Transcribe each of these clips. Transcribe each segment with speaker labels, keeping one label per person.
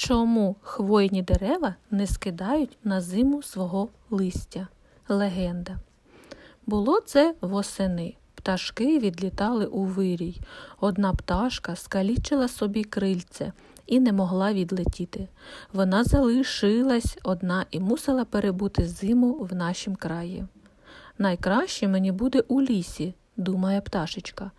Speaker 1: Чому хвойні дерева не скидають на зиму свого листя? Легенда. Було це восени. Пташки відлітали у вирій. Одна пташка скалічила собі крильце і не могла відлетіти. Вона залишилась одна і мусила перебути зиму в нашім краї. Найкраще мені буде у лісі, думає пташечка.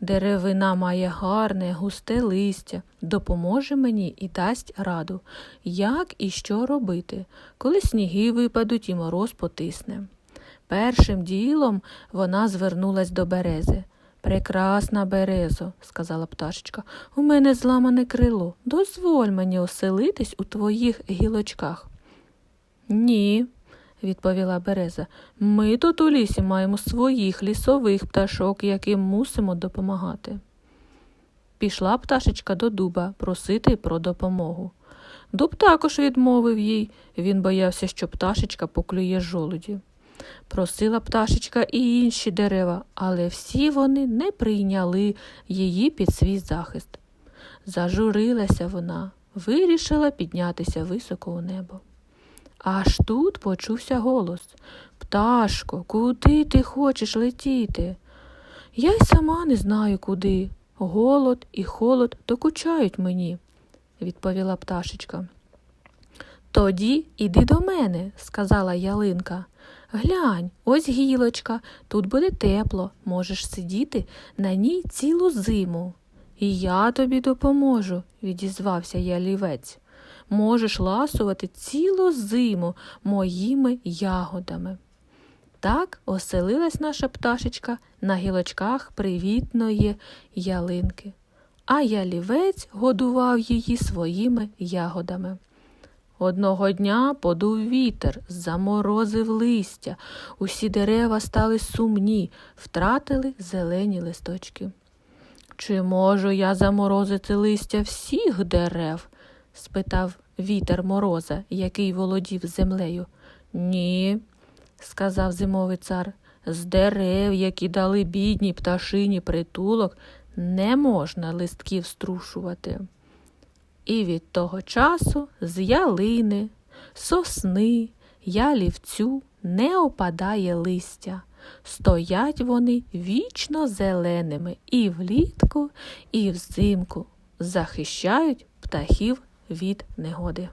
Speaker 1: Деревина має гарне, густе листя, допоможе мені і дасть раду, як і що робити, коли сніги випадуть і мороз потисне. Першим ділом вона звернулась до берези. Прекрасна березо, сказала пташечка, у мене зламане крило. Дозволь мені оселитись у твоїх гілочках. Ні, відповіла береза. Ми тут у лісі маємо своїх лісових пташок, яким мусимо допомагати. Пішла пташечка до дуба просити про допомогу. Дуб також відмовив їй. Він боявся, що пташечка поклює жолуді. Просила пташечка і інші дерева, але всі вони не прийняли її під свій захист. Зажурилася вона, вирішила піднятися високо у небо. Аж тут почувся голос Пташко, куди ти хочеш летіти? Я й сама не знаю куди. Голод і холод докучають мені, відповіла пташечка. Тоді іди до мене, сказала ялинка. Глянь, ось гілочка, тут буде тепло, можеш сидіти на ній цілу зиму. І я тобі допоможу, відізвався ялівець. Можеш ласувати цілу зиму моїми ягодами. Так оселилась наша пташечка на гілочках привітної ялинки, а ялівець годував її своїми ягодами. Одного дня подув вітер, заморозив листя, усі дерева стали сумні, втратили зелені листочки. Чи можу я заморозити листя всіх дерев? Спитав вітер мороза, який володів землею. Ні, сказав зимовий цар, з дерев, які дали бідній пташині притулок, не можна листків струшувати. І від того часу з ялини, сосни, ялівцю не опадає листя. Стоять вони вічно зеленими і влітку, і взимку захищають птахів від негоди.